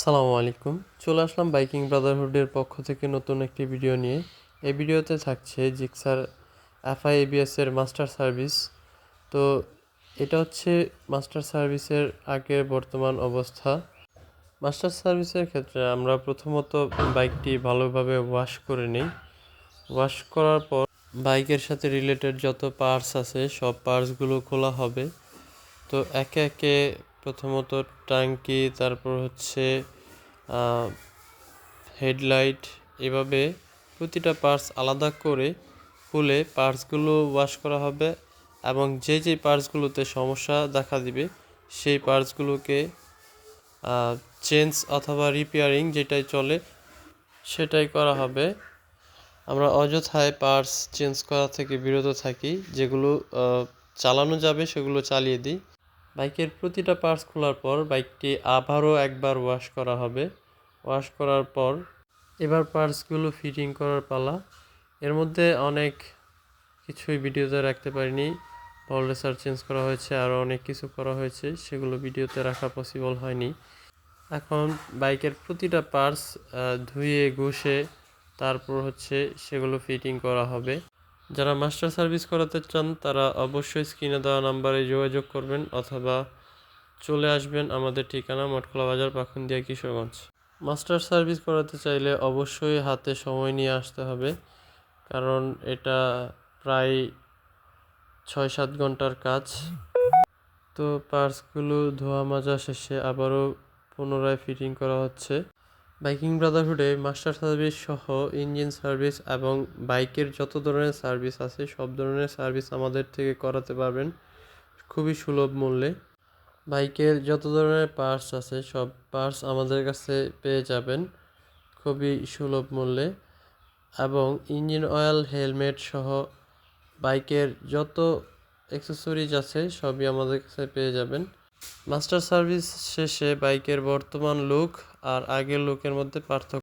সালামু আলাইকুম। চলে আসলাম বাইকিং ব্রাদারহুডের পক্ষ থেকে নতুন একটি ভিডিও নিয়ে। এই ভিডিওতে থাকছে জিক্সার এফআই এবিএস এর মাস্টার সার্ভিস। তো এটা হচ্ছে মাস্টার সার্ভিসের আগের বর্তমান অবস্থা। মাস্টার সার্ভিসের ক্ষেত্রে আমরা প্রথমত বাইকটি ভালোভাবে ওয়াশ করে নিই। ওয়াশ করার পর বাইকের সাথে রিলেটেড যত পার্টস আছে, সব পার্টসগুলো খোলা হবে। তো একে একে প্রথমত ট্যাঙ্কি, তারপর হচ্ছে হেডলাইট, এভাবে প্রতিটা পার্টস আলাদা করে খুলে পার্টসগুলো ওয়াশ করা হবে এবং যে যে পার্টসগুলোতে সমস্যা দেখা দিবে, সেই পার্টসগুলোকে চেঞ্জ অথবা রিপেয়ারিং যেটাই চলে সেটাই করা হবে। আমরা অযথায় পার্টস চেঞ্জ করা থেকে বিরত থাকি, যেগুলো চালানো যাবে সেগুলো চালিয়ে দিই। বাইকের প্রতিটা পার্টস খোলার পর বাইকটি আবারও একবার ওয়াশ করা হবে। ওয়াশ করার পর এবার পার্টসগুলো ফিটিং করার পালা। এর মধ্যে অনেক কিছুই ভিডিওতে রাখতে পারিনি। বল রেসার চেঞ্জ করা হয়েছে, আরও অনেক কিছু করা হয়েছে, সেগুলো ভিডিওতে রাখা পসিবল হয়নি। এখন বাইকের প্রতিটা পার্টস ধুয়ে, ঘষে, তারপর হচ্ছে সেগুলো ফিটিং করা হবে। যারা মাস্টার সার্ভিস করাতে চান, তারা অবশ্যই স্ক্রিনে দেওয়া নাম্বারে যোগাযোগ করবেন অথবা চলে আসবেন আমাদের ঠিকানা মটকলা বাজার, পাখুন্দিয়া কিশোরগঞ্জ। মাস্টার সার্ভিস করাতে চাইলে অবশ্যই হাতে সময় নিয়ে আসতে হবে, কারণ এটা প্রায় ছয় সাত ঘণ্টার কাজ। তো পার্টসগুলো ধোয়া মাজা শেষে আবারও পুনরায় ফিটিং করা হচ্ছে। বাইকিং ব্রাদারহুডে মাস্টার সার্ভিস সহ ইঞ্জিন সার্ভিস এবং বাইকের যত ধরনের সার্ভিস আছে, সব ধরনের সার্ভিস আমাদের থেকে করাতে পারবেন খুবই সুলভ মূল্যে। বাইকের যত ধরনের পার্টস আছে, সব পার্টস আমাদের কাছে পেয়ে যাবেন খুবই সুলভ মূল্যে এবং ইঞ্জিন অয়েল, হেলমেট সহ বাইকের যত অ্যাক্সেসরিজ আছে, সবই আমাদের কাছে পেয়ে যাবেন। মাস্টার সার্ভিস শেষে বাইকের বর্তমান লুক আর আগের লুকের মধ্যে পার্থক্য